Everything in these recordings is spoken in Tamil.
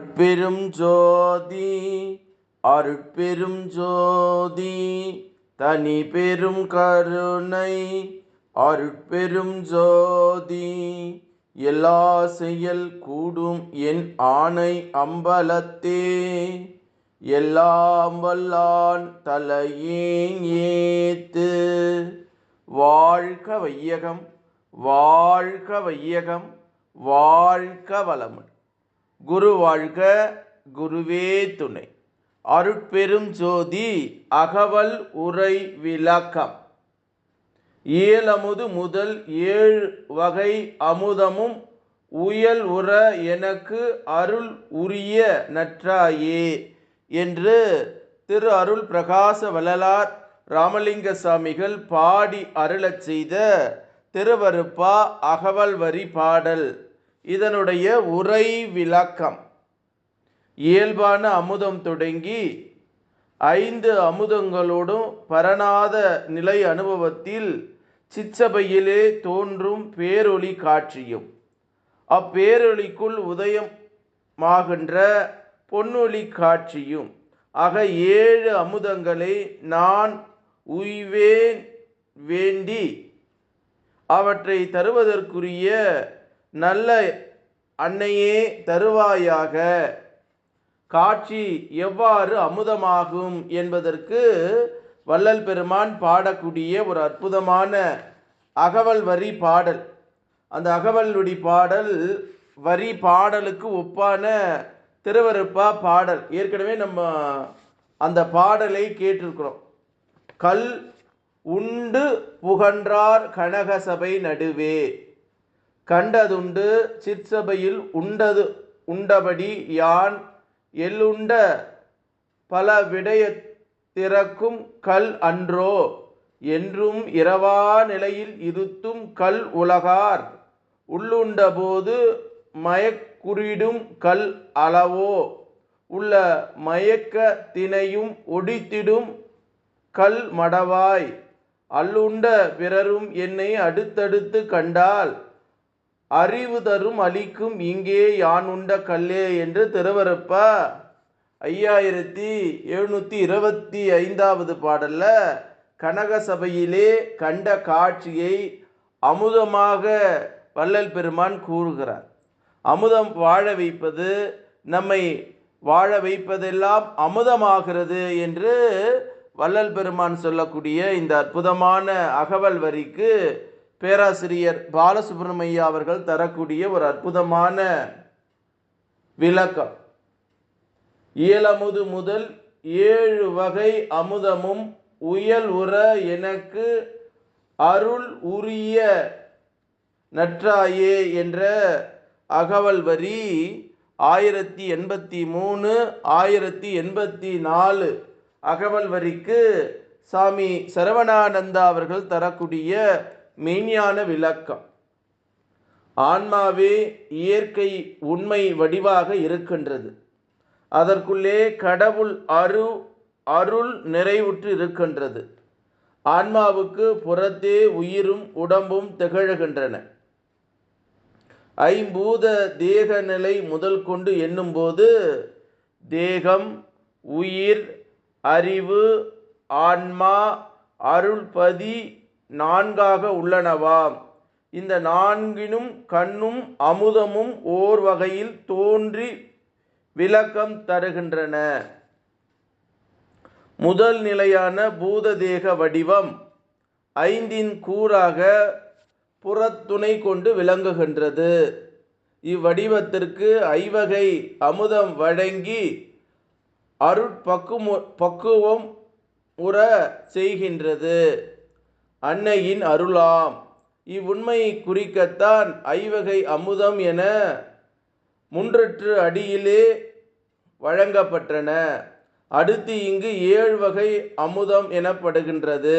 அருட்பெரும் ஜோதி அருட்பெரும் ஜோதி தனி பெரும் கருணை அருட்பெரும் ஜோதி. எல்லா செயல் கூடும் என் ஆணை அம்பலத்தே. எல்லாம் வல்லான் தலையேன் ஏத்து. வாழ்க வையகம் வாழ்க வையகம் வாழ்க வளமுடன். குரு வாழ்க குருவே துணை. அருட்பெரும் ஜோதி அகவல் உரை விளக்கம். ஏழமுது முதல் ஏழு வகை அமுதமும் உயல் உற எனக்கு அருள் உரிய நற்றாயே என்று திரு அருள் பிரகாச வள்ளலார் ராமலிங்க சாமிகள் பாடி அருளச் செய்த திருவருப்பா அகவல் வரி பாடல். இதனுடைய உரை விளக்கம். இயல்பான அமுதம் தொடங்கி ஐந்து அமுதங்களோடும் பரணாத நிலை அனுபவத்தில் சிச்சபையிலே தோன்றும் பேரொளி காட்சியும். அப்பேரொளிக்குள் உதயமாகின்ற பொன்னொளி காட்சியும். ஆக ஏழு அமுதங்களை நான் உய்வேன் வேண்டி அவற்றை தருவதற்குரிய நல்ல அன்னையே தருவாயாக. காட்சி எவ்வாறு அமுதமாகும் என்பதற்கு வள்ளல் பெருமான் பாடக்கூடிய ஒரு அற்புதமான அகவல் வரி பாடல். அந்த அகவல்வடி பாடல் வரி பாடலுக்கு ஒப்பான திருவருப்பா பாடல். ஏற்கனவே நம்ம அந்த பாடலை கேட்டிருக்கிறோம். கல் உண்டு புகன்றார் கனகசபை நடுவே. கண்டதுண்டு சிற்சபையில் உண்டது உண்டபடி யான் எள்ளுண்ட பல விடைய திறக்கும் கல் அன்றோ? என்றும் இரவா நிலையில் இருத்தும் கல் உலகார். உள்ளுண்டபோது மயக்குறிடும் கல் அளவோ? உள்ள மயக்க தினையும் ஒடித்திடும் கல் மடவாய். அல்லுண்ட பிறரும் என்னை அடுத்தடுத்து கண்டால் அறிவு தரும் அளிக்கும் இங்கே யான் உண்ட கல்லே என்று திருவரப்ப ஐயாயிரத்தி எழுநூற்றி இருபத்தி ஐந்தாவது பாடல்ல கனக சபையிலே கண்ட காட்சியை அமுதமாக வள்ளல் பெருமான் கூறுகிறார். அமுதம் வாழ வைப்பது நம்மை வாழ வைப்பதெல்லாம் அமுதமாகிறது என்று வள்ளல் பெருமான் சொல்லக்கூடிய இந்த அற்புதமான அகவல் வரிக்கு பேராசிரியர் பாலசுப்ரமணியா அவர்கள் தரக்கூடிய ஒரு அற்புதமான விளக்கம். இயலமுது முதல் ஏழு வகை அமுதமும் உயல் உற எனக்கு அருள் உரிய நற்றாயே என்ற அகவல் வரி ஆயிரத்தி எண்பத்தி மூணு ஆயிரத்தி எண்பத்தி நாலு அகவல் வரிக்கு சாமி சரவணானந்தா அவர்கள் தரக்கூடிய மெய்ஞான விளக்கம். ஆன்மாவே இயற்கை உண்மை வடிவாக இருக்கின்றது. அதற்குள்ளே கடவுள் அரு அருள் நிறைவுற்று இருக்கின்றது. ஆன்மாவுக்கு புறத்தே உயிரும் உடம்பும் திகழ்கின்றன. ஐம்பூத தேக நிலை முதல் கொண்டு எண்ணும்போது தேகம் உயிர் அறிவு ஆன்மா அருள்பதி நான்காக உள்ளனவாம் இந்த நான்கினும் கண்ணும் அமுதமும் ஓர் வகையில் தோன்றி விளக்கம் தருகின்றன. முதல் நிலையான பூததேக வடிவம் ஐந்தின் கூறாக புறத்துணை கொண்டு விளங்குகின்றது. இவ்வடிவத்திற்கு ஐவகை அமுதம் வழங்கி அருட்பக்குமு பக்குவம் உற செய்கின்றது. அன்னையின் அருளாம். இவ்வுண்மையை குறிக்கத்தான் ஐவகை அமுதம் என முன்றற்று அடியிலே வழங்கப்பட்டன அடுத்து இங்கு ஏழு வகை அமுதம் எனப்படுகின்றது.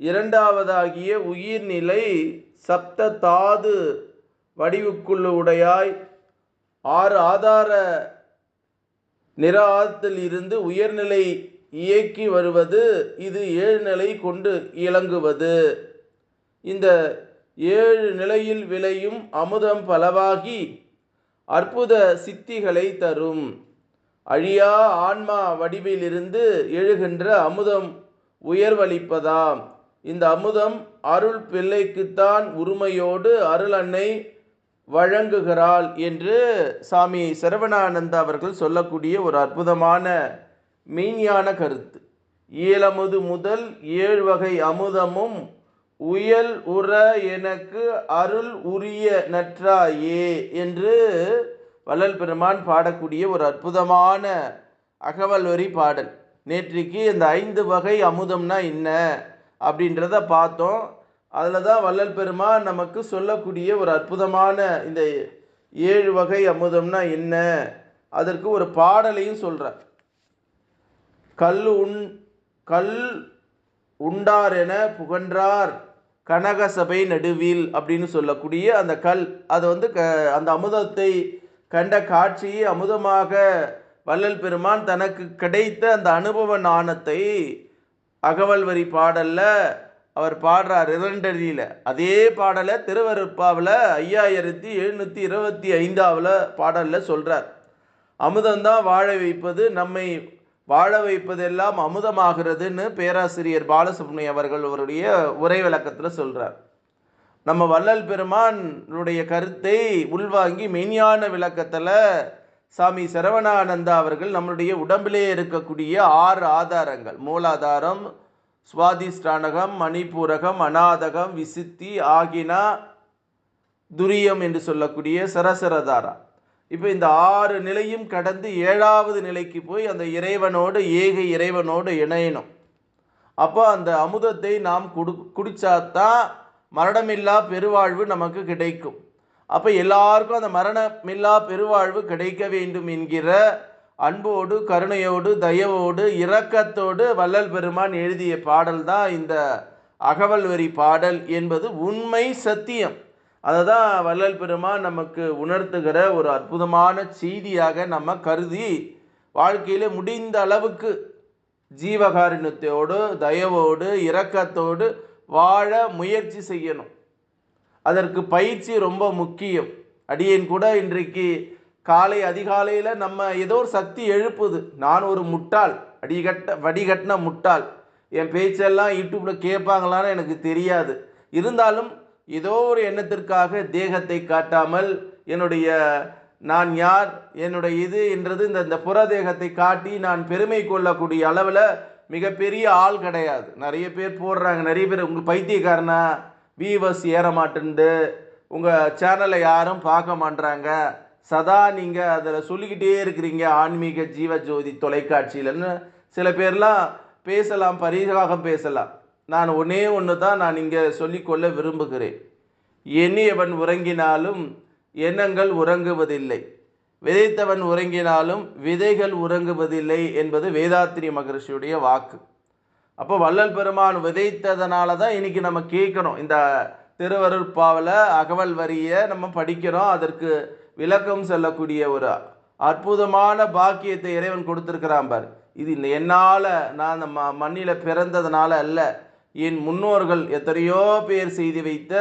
இரண்டாவதாகிய உயிர்நிலை சப்த தாது வடிவுக்குள்ளுடையாய் ஆறு ஆதார நிராத்தில் இருந்து உயர்நிலை இயக்கி வருவது இது ஏழு நிலை கொண்டு இலங்குவது இந்த ஏழு நிலையில் விளையும் அமுதம் பலவாகி அற்புத சித்திகளை தரும். அழியா ஆன்மா வடிவிலிருந்து எழுகின்ற அமுதம் உயர்வளிப்பதாம். இந்த அமுதம் அருள் பிள்ளைக்குத்தான் உரிமையோடு அருள் அன்னை வழங்குகிறாள் என்று சாமி சரவணானந்த அவர்கள் சொல்லக்கூடிய ஒரு அற்புதமான மெய்ஞான கருத்து. இயலமுது முதல் ஏழு வகை அமுதமும் உயல் உற எனக்கு அருள் உரிய நற்றாயே என்று வள்ளல் பெருமான் பாடக்கூடிய ஒரு அற்புதமான அகவல் வரி பாடல். நேற்றைக்கு இந்த ஐந்து வகை அமுதம்னா என்ன அப்படின்றத பார்த்தோம். அதில் தான் வள்ளல் பெருமான் நமக்கு சொல்லக்கூடிய ஒரு அற்புதமான இந்த ஏழு வகை அமுதம்னா என்ன? அதற்கு ஒரு பாடலையும் சொல்கிறார் கல் உண் கல் உண்டார் என புகன்றார் கனகசபை நடுவில் அப்படின்னு சொல்லக்கூடிய அந்த கல். அது வந்து க அந்த அமுதத்தை கண்ட காட்சியை அமுதமாக வள்ளல் பெருமான் தனக்கு கிடைத்த அந்த அனுபவ நாணத்தை அகவல் வரி பாடலில் அவர் பாடுறார் இரண்டடியில். அதே பாடலை திருவருப்பாவில் ஐயாயிரத்தி எழுநூற்றி இருபத்தி ஐந்தாவில் பாடலில் சொல்கிறார் அமுதம்தான் வாழ வைப்பது நம்மை வாழ வைப்பதெல்லாம் அமுதமாகிறதுன்னு பேராசிரியர் பாலசுப்ரமணியம் அவர்கள் அவருடைய உரை விளக்கத்தில் சொல்கிறார் நம்ம வள்ளல் பெருமானுடைய கருத்தை உள்வாங்கி மெய்ஞான விளக்கத்தில் சாமி சரவணானந்தா அவர்கள் நம்மளுடைய உடம்பிலே இருக்கக்கூடிய ஆறு ஆதாரங்கள். மூலாதாரம் சுவாதிஷ்டானகம் மணிப்பூரகம் அநாதகம் விசித்தி ஆகினா துரியம் என்று சொல்லக்கூடிய சரசரதாரா. இப்போ இந்த ஆறு நிலையும் கடந்து ஏழாவது நிலைக்கு போய் அந்த இறைவனோடு ஏக இறைவனோடு இணையணும். அப்போ அந்த அமுதத்தை நாம் குடு குடித்தாதான் மரணமில்லா பெருவாழ்வு நமக்கு கிடைக்கும். அப்போ எல்லாருக்கும் அந்த மரணமில்லா பெருவாழ்வு கிடைக்க வேண்டும் என்கிற அன்போடு கருணையோடு தயவோடு இரக்கத்தோடு வள்ளல் பெருமான் எழுதிய பாடல் தான் இந்த அகவல் வரி பாடல் என்பது உண்மை சத்தியம். அதை தான் வள்ளல் பெருமான் நமக்கு உணர்த்துகிற ஒரு அற்புதமான செய்தியாக நம்ம கருதி வாழ்க்கையில் முடிந்த அளவுக்கு ஜீவகாருண்யத்தோடு தயவோடு இரக்கத்தோடு வாழ முயற்சி செய்யணும். அதற்கு பயிற்சி ரொம்ப முக்கியம். அடியேன் கூட இன்றைக்கு காலை அதிகாலையில் நம்ம ஏதோ ஒரு சக்தி எழுப்புது. நான் ஒரு முட்டாள் அடிகட்ட வடிகட்டின முட்டாள். என் பேச்செல்லாம் யூடியூப்பில் கேட்பாங்களான்னு எனக்கு தெரியாது. இருந்தாலும் ஏதோ ஒரு எண்ணத்திற்காக தேகத்தை காட்டாமல் என்னுடைய நான் யார் என்னுடைய இது என்றது இந்த இந்த புற தேகத்தை காட்டி நான் பெருமை கொள்ளக்கூடிய அளவில் மிகப்பெரிய ஆள் கிடையாது. நிறைய பேர் போடுறாங்க. நிறைய பேர் உங்கள் பைத்தியக்காரனா? வியூவர்ஸ் ஏற மாட்டேன்து உங்கள் சேனலை யாரும் பார்க்க மாட்றாங்க. சதா நீங்கள் அதில் சொல்லிக்கிட்டே இருக்கிறீங்க. ஆன்மீக ஜீவஜோதி தொலைக்காட்சியிலன்னு சில பேர்லாம் பேசலாம் பரிகாகம் பேசலாம். நான் ஒன்றே ஒன்று தான் நான் இங்கே சொல்லிக்கொள்ள விரும்புகிறேன். எண்ணியவன் உறங்கினாலும் எண்ணங்கள் உறங்குவதில்லை. விதைத்தவன் உறங்கினாலும் விதைகள் உறங்குவதில்லை என்பது வேதாத்திரி மகரிஷியுடைய வாக்கு. அப்போ வள்ளல் பெருமான் விதைத்ததனால தான் இன்றைக்கி நம்ம கேட்குறோம். இந்த திருவருட்பாவில் அகவல் வரியை நம்ம படிக்கிறோம். அதற்கு விளக்கம் சொல்லக்கூடிய ஒரு அற்புதமான பாக்கியத்தை இறைவன் கொடுத்துருக்கிறான் பார். இது இந்த என்னால் நான் நம்ம மண்ணில் பிறந்ததுனால அல்ல. என் முன்னோர்கள் எத்தனையோ பேர் செய்து வைத்த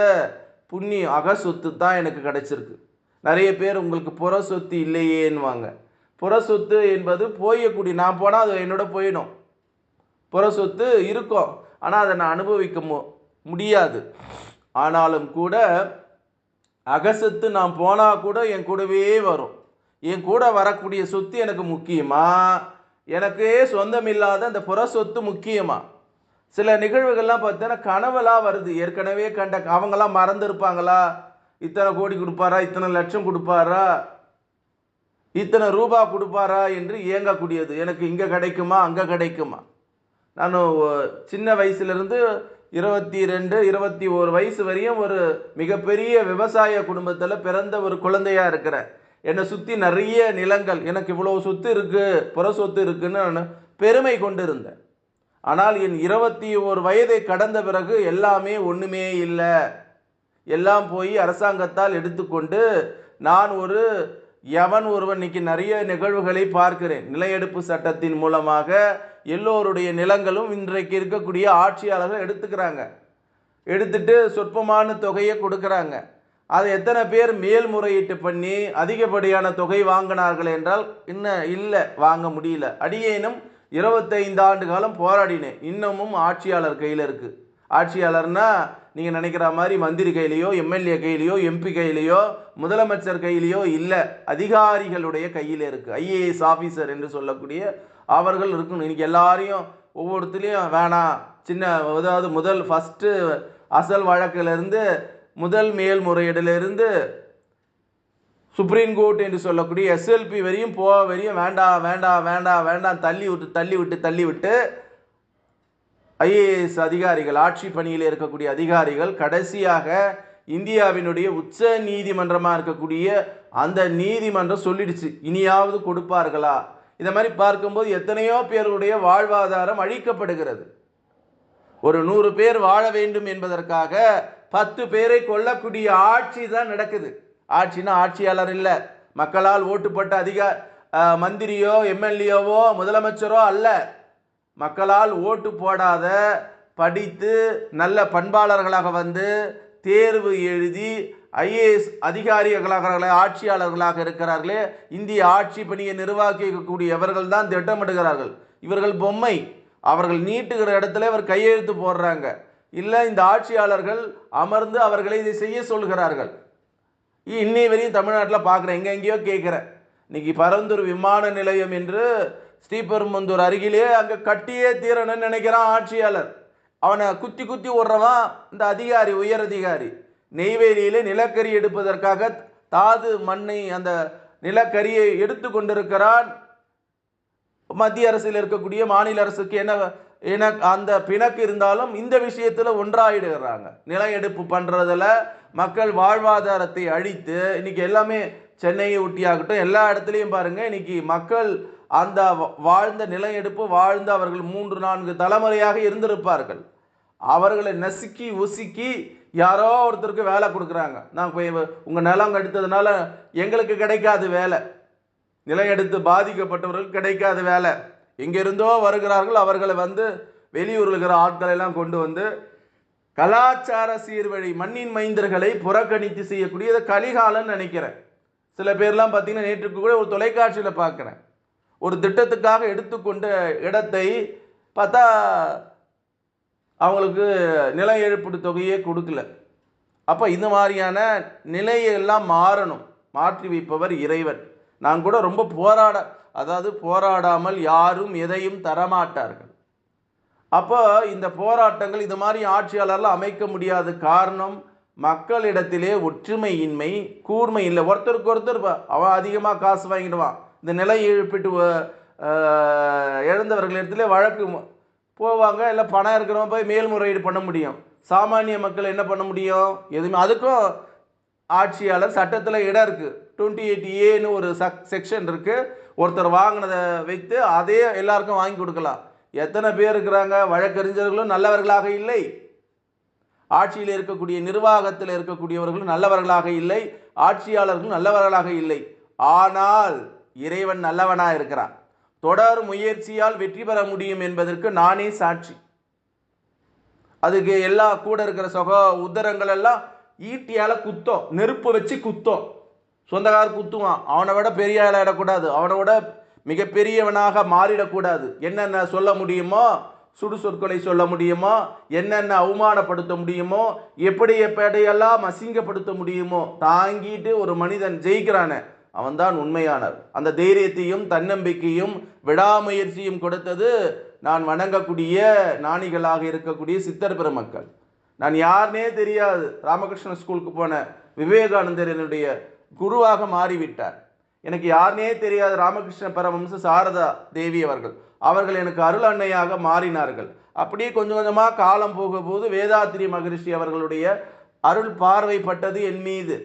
புண்ணிய அக சொத்து தான் எனக்கு கிடைச்சிருக்கு. நிறைய பேர் உங்களுக்கு புற சொத்து இல்லையேன்வாங்க புற சொத்து என்பது போயக்கூடிய நான் போனால் அது என்னோட போயிடும். புற சொத்து இருக்கும். ஆனால் அதை நான் அனுபவிக்க மு முடியாது. ஆனாலும் கூட அகசத்து நான் போனால் கூட என் கூடவே வரும். என் கூட வரக்கூடிய சொத்து எனக்கு முக்கியமா? எனக்கே சொந்தம் இல்லாத அந்த புற சொத்து முக்கியமா? சில நிகழ்வுகள்லாம் பார்த்தீங்கன்னா கனவெல்லாம் வருது. ஏற்கனவே கண்ட அவங்களாம் மறந்துருப்பாங்களா? இத்தனை கோடி கொடுப்பாரா? இத்தனை லட்சம் கொடுப்பாரா? இத்தனை ரூபா கொடுப்பாரா என்று இயங்கக்கூடியது. எனக்கு இங்கே கிடைக்குமா? அங்கே கிடைக்குமா? நான் சின்ன வயசுலேருந்து இருபத்தி ரெண்டு இருபத்தி ஒரு வயசு வரையும் ஒரு மிகப்பெரிய விவசாய குடும்பத்தில் பிறந்த ஒரு குழந்தையாக இருக்கிறேன். என்னை சுற்றி நிறைய நிலங்கள். எனக்கு இவ்வளோ சொத்து இருக்குது புற சொத்து இருக்குன்னு நான் பெருமை கொண்டு இருந்தேன் ஆனால் என் இருபத்தி ஒரு வயதை கடந்த பிறகு எல்லாமே ஒன்றுமே இல்லை. எல்லாம் போய் அரசாங்கத்தால் எடுத்துக்கொண்டு நான் ஒரு எவன் ஒருவன். இன்னைக்கு நிறைய நிகழ்வுகளை பார்க்கிறேன். நிலையெடுப்பு சட்டத்தின் மூலமாக எல்லோருடைய நிலங்களும் இன்றைக்கு இருக்கக்கூடிய ஆட்சியாளர்கள் எடுத்துக்கிறாங்க. எடுத்துட்டு சொற்பமான தொகையை கொடுக்குறாங்க. அதை எத்தனை பேர் மேல்முறையீட்டு பண்ணி அதிகப்படியான தொகை வாங்கினார்கள் என்றால் இன்னும் இல்லை வாங்க முடியல. அடியேனும் இருபத்தைந்து ஆண்டு காலம் போராடினேன் இன்னமும் ஆட்சியாளர் கையில் இருக்குது ஆட்சியாளர்னா நீங்கள் நினைக்கிற மாதிரி மந்திரி கையிலையோ எம்எல்ஏ கையிலையோ எம்பி கையிலையோ முதலமைச்சர் கையிலையோ இல்லை. அதிகாரிகளுடைய கையில் இருக்குது ஐஏஎஸ் ஆஃபீஸர் என்று சொல்லக்கூடிய அவர்கள் இருக்கணும். இன்னைக்கு எல்லாரையும் ஒவ்வொருத்தரையும் வேணாம் சின்ன அதாவது முதல் ஃபஸ்ட்டு அசல் வழக்கிலிருந்து முதல் மேல்முறையீடுலேருந்து சுப்ரீம் கோர்ட் என்று சொல்லக்கூடிய எஸ்எல்பி வரையும் போக வரையும் வேண்டாம் வேண்டாம் வேண்டாம் வேண்டாம் தள்ளி விட்டு தள்ளி விட்டு தள்ளி விட்டு ஐஏஎஸ் அதிகாரிகள் ஆட்சி பணியில் இருக்கக்கூடிய அதிகாரிகள் கடைசியாக இந்தியாவினுடைய உச்ச நீதிமன்றமாக இருக்கக்கூடிய அந்த நீதிமன்றம் சொல்லிடுச்சு. இனியாவது கொடுப்பார்களா? இந்த மாதிரி பார்க்கும்போது எத்தனையோ பேருடைய வாழ்வாதாரம் அழிக்கப்படுகிறது. ஒரு நூறு பேர் வாழ வேண்டும் என்பதற்காக பத்து பேரை கொல்லக்கூடிய ஆட்சி தான் நடக்குது. ஆட்சினா ஆட்சியாளர் இல்லை. மக்களால் ஓட்டுப்பட்ட அதிக மந்திரியோ எம்எல்ஏவோ முதலமைச்சரோ அல்ல. மக்களால் ஓட்டு போடாத படித்து நல்ல பண்பாளர்களாக வந்து தேர்வு எழுதி ஐஏஎஸ் அதிகாரிகளாக ஆட்சியாளர்களாக இருக்கிறார்களே இந்திய ஆட்சி பணியை நிர்வாகிக்கக்கூடியவர்கள் தான் திட்டமிடுகிறார்கள். இவர்கள் பொம்மை. அவர்கள் நீட்டுகிற இடத்துல இவர் கையெழுத்து போடுறாங்க. இல்லை இந்த ஆட்சியாளர்கள் அமர்ந்து அவர்களை இதை செய்ய சொல்கிறார்கள். இன்னை வரையும் தமிழ்நாட்டில் பார்க்குறேன் எங்கே எங்கேயோ கேட்குறேன் இன்னைக்கு பரந்தூர் விமான நிலையம் என்று ஸ்ரீபெரும்புந்தூர் அருகிலே அங்கே கட்டியே தீரணும்னு நினைக்கிறான் ஆட்சியாளர். அவனை குத்தி குத்தி விடுறவன் இந்த அதிகாரி உயர் அதிகாரி. நெய்வேலியிலே நிலக்கரி எடுப்பதற்காக தாது மண்ணை அந்த நிலக்கரியை எடுத்து கொண்டிருக்கிறான். மத்திய அரசில் இருக்கக்கூடிய மாநில அரசுக்கு என்ன என அந்த பிணக்கு இருந்தாலும் இந்த விஷயத்தில் ஒன்றாயிடுகிறாங்க. நில எடுப்பு பண்ணுறதில் மக்கள் வாழ்வாதாரத்தை அழித்து இன்னைக்கு எல்லாமே சென்னையை ஒட்டியாகட்டும் எல்லா இடத்துலையும் பாருங்க இன்னைக்கு மக்கள் அந்த வாழ்ந்த நிலையெடுப்பு வாழ்ந்து அவர்கள் மூன்று நான்கு தலைமுறையாக இருந்திருப்பார்கள். அவர்களை நசுக்கி உசுக்கி யாரோ ஒருத்தருக்கு வேலை கொடுக்குறாங்க. நான் போய் உங்கள் நிலம் எடுத்ததுனால எங்களுக்கு கிடைக்காது வேலை. நிலம் எடுத்து பாதிக்கப்பட்டவர்களுக்கு வேலை. எங்கிருந்தோ வருகிறார்கள் அவர்களை வந்து வெளியூரில் இருக்கிற ஆட்களை எல்லாம் கொண்டு வந்து கலாச்சார சீர்வழி மண்ணின் மைந்தர்களை புறக்கணித்து செய்யக்கூடிய கலிகாலம்னு நினைக்கிறேன். சில பேர்லாம் பார்த்தீங்கன்னா நேற்றுக்கு கூட ஒரு தொலைக்காட்சியில் பார்க்குறேன். ஒரு திட்டத்துக்காக எடுத்துக்கொண்ட இடத்தை பார்த்தா அவங்களுக்கு நில இழப்பீடு தொகையே கொடுக்கல. அப்போ இந்த மாதிரியான நிலையெல்லாம் மாறணும். மாற்றி வைப்பவர் இறைவன். நான் கூட ரொம்ப போராட அதாவது போராடாமல் யாரும் எதையும் தரமாட்டார்கள். அப்போ இந்த போராட்டங்கள் இது மாதிரி ஆட்சியாளர்லாம் அமைக்க முடியாத காரணம் மக்களிடத்திலே ஒற்றுமையின்மை கூர்மை இல்லை ஒருத்தருக்கு ஒருத்தர் அவன் அதிகமாக காசு வாங்கிடுவான். இந்த நிலை இழப்பீட்டு இழந்தவர்கள் இடத்துல வழக்கு போவாங்க. இல்லை பணம் இருக்கிறவன் போய் மேல்முறையீடு பண்ண முடியும். சாமானிய மக்கள் என்ன பண்ண முடியும்? எதுவுமே அதுக்கும் ஆட்சியாளர் சட்டத்தில் இடம் இருக்குது டுவெண்ட்டி எயிட் ஏன்னு ஒரு சக் செக்ஷன் இருக்குது ஒருத்தர் வாங்கினதை வைத்து அதே எல்லாருக்கும் வாங்கி கொடுக்கலாம். எத்தனை பேர் இருக்கிறாங்க? வழக்கறிஞர்களும் நல்லவர்களாக இல்லை. ஆட்சியில் இருக்கக்கூடிய நிர்வாகத்தில் இருக்கக்கூடியவர்களும் நல்லவர்களாக இல்லை. ஆட்சியாளர்களும் நல்லவர்களாக இல்லை. ஆனால் இறைவன் நல்லவனாக இருக்கிறான். தொடர் முயற்சியால் வெற்றி பெற முடியும் என்பதற்கு நானே சாட்சி. அதுக்கு எல்லா கூட இருக்கிற சொக உத்தரங்கள் எல்லாம் ஈட்டியால் குத்தோம். நெருப்பு வச்சு குத்தோம். சொந்தக்கார குத்துவான். அவனை விட பெரிய ஆளாக இடக்கூடாது அவனை விட மிகப்பெரியவனாக மாறிடக்கூடாது. என்னென்ன சொல்ல முடியுமோ சுடு சொற்களை சொல்ல முடியுமோ என்னென்ன அவமானப்படுத்த முடியுமோ எப்படி எப்படியெல்லாம் அசிங்கப்படுத்த முடியுமோ தாங்கிட்டு ஒரு மனிதன் ஜெயிக்கிறான அவன்தான் உண்மையானவர் அந்த தைரியத்தையும் தன்னம்பிக்கையும் விடாமுயற்சியும் கொடுத்தது நான் வணங்கக்கூடிய நாணிகளாக இருக்கக்கூடிய சித்தர் பெருமக்கள். நான் யாருனே தெரியாது. ராமகிருஷ்ண ஸ்கூலுக்கு போன விவேகானந்தர் என்னுடைய குருவாக மாறிவிட்டார். எனக்கு யாருனே தெரியாது ராமகிருஷ்ண பரமம்ச சாரதா தேவி அவர்கள். அவர்கள் எனக்கு அருள் அன்னையாக மாறினார்கள். அப்படியே கொஞ்சம் கொஞ்சமாக காலம் போகும்போது வேதாத்திரி மகரிஷி அவர்களுடைய அருள் பார்வைப்பட்டது என் மீது.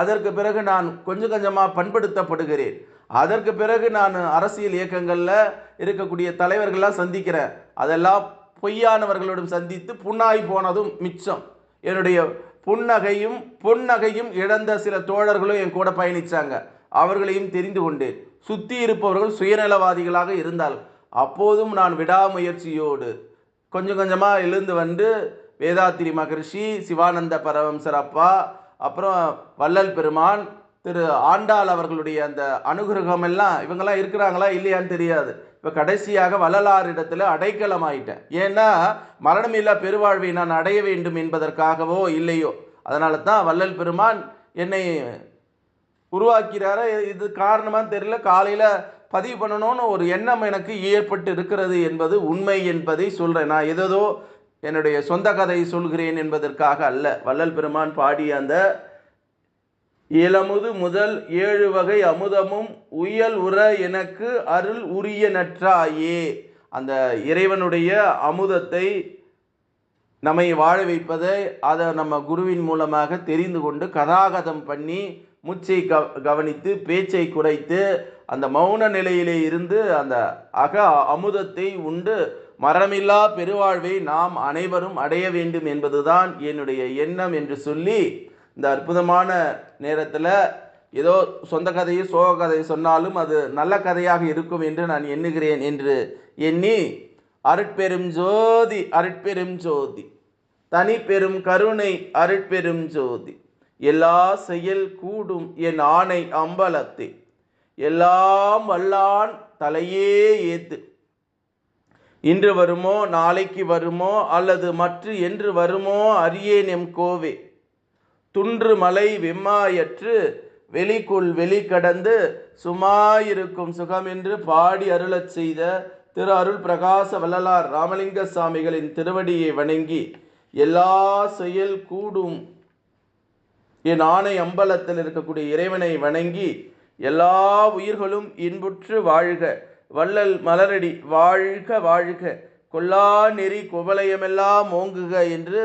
அதற்கு பிறகு நான் கொஞ்சம் கொஞ்சமாக பண்படுத்தப்படுகிறேன். அதற்கு பிறகு நான் அரசியல் இயக்கங்களில் இருக்கக்கூடிய தலைவர்கள்லாம் சந்திக்கிறேன். அதெல்லாம் பொய்யானவர்களுடன் சந்தித்து புண்ணாய் போனதும் மிச்சம். என்னுடைய புன்னகையும் பொன்னகையும் இழந்த சில தோழர்களும் என் கூட பயணித்தாங்க அவர்களையும் தெரிந்து கொண்டேன் சுற்றி இருப்பவர்கள் சுயநலவாதிகளாக இருந்தால் அப்போதும் நான் விடாமுயற்சியோடு கொஞ்சம் கொஞ்சமாக எழுந்து வந்து வேதாத்திரி மகரிஷி சிவானந்த பரவம்சர் அப்பா அப்புறம் வள்ளல் பெருமான் திரு ஆண்டாள் அவர்களுடைய அந்த அனுகிரகம் எல்லாம் இவங்கெல்லாம் இருக்கிறாங்களா இல்லையான்னு தெரியாது. இப்போ கடைசியாக வள்ளலார் இடத்துல அடைக்கலம் ஆயிட்டேன் ஏன்னா மரணமில்லா பெருவாழ்வை நான் அடைய வேண்டும் என்பதற்காகவோ இல்லையோ? அதனால தான் வள்ளல் பெருமான் என்னை உருவாக்கிறாரா? இது காரணமாக தெரியல. காலையில் பதிவு பண்ணணும்னு ஒரு எண்ணம் எனக்கு ஏற்பட்டு இருக்கிறது என்பது உண்மை என்பதை சொல்கிறேன் நான் ஏதோ என்னுடைய சொந்த கதையை சொல்கிறேன் என்பதற்காக அல்ல. வள்ளல் பெருமான் பாடிய அந்த இளமுது முதல் ஏழு வகை அமுதமும் உயல் உற எனக்கு அருள் உரிய நற்றாயே. அந்த இறைவனுடைய அமுதத்தை நம்மை வாழ வைப்பதை அதை நம்ம குருவின் மூலமாக தெரிந்து கொண்டு கதாகதம் பண்ணி மூச்சை க கவனித்து பேச்சை குறைத்து அந்த மௌன நிலையிலே இருந்து அந்த அக அமுதத்தை உண்டு. மரமில்லா பெருவாழ்வை நாம் அனைவரும் அடைய வேண்டும் என்பதுதான் என்னுடைய எண்ணம் என்று சொல்லி இந்த அற்புதமான நேரத்தில் ஏதோ சொந்த கதையை சோக கதை சொன்னாலும் அது நல்ல கதையாக இருக்கும் என்று நான் எண்ணுகிறேன் என்று எண்ணி அருட்பெரும் ஜோதி அருட்பெரும் ஜோதி. தனி பெரும் கருணை அருட்பெரும் ஜோதி. எல்லா செயல் கூடும் என் ஆணை அம்பலத்தே. எல்லாம் வல்லான் தலையே ஏத்து. இன்று வருமோ நாளைக்கு வருமோ அல்லது மற்ற என்று வருமோ அறியேன் எம் கோவே. துன்று மலை வெம்மாயற்று வெளிக்குள் வெளி கடந்து சுமாயிருக்கும் சுகமென்று பாடி அருளச் செய்த திரு அருள் பிரகாச வள்ளலார் ராமலிங்க சாமிகளின் திருவடியை வணங்கி எல்லா செயல் கூடும். என் ஆணை அம்பலத்தில் இருக்கக்கூடிய இறைவனை வணங்கி எல்லா உயிர்களும் இன்புற்று வாழ்க. வள்ளல் மலரடி வாழ்க வாழ்க. கொல்லா நெறி குவலயமெல்லாம் ஓங்குக என்று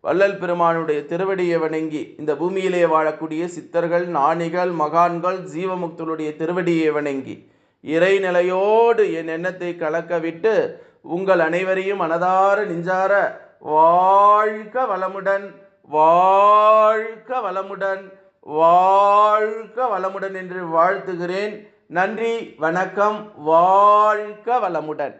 வள்ளல் பெருமானுடைய திருவடியை வணங்கி இந்த பூமியிலே வாழக்கூடிய சித்தர்கள் நாணிகள் மகான்கள் ஜீவமுக்தருடைய திருவடியை வணங்கி இறைநிலையோடு என் எண்ணத்தை கலக்க விட்டு உங்கள் அனைவரையும் மனதார நெஞ்சார வாழ்க வளமுடன் வாழ்க வளமுடன் வாழ்க வளமுடன் என்று வாழ்த்துகிறேன். நன்றி வணக்கம் வாழ்க வளமுடன்.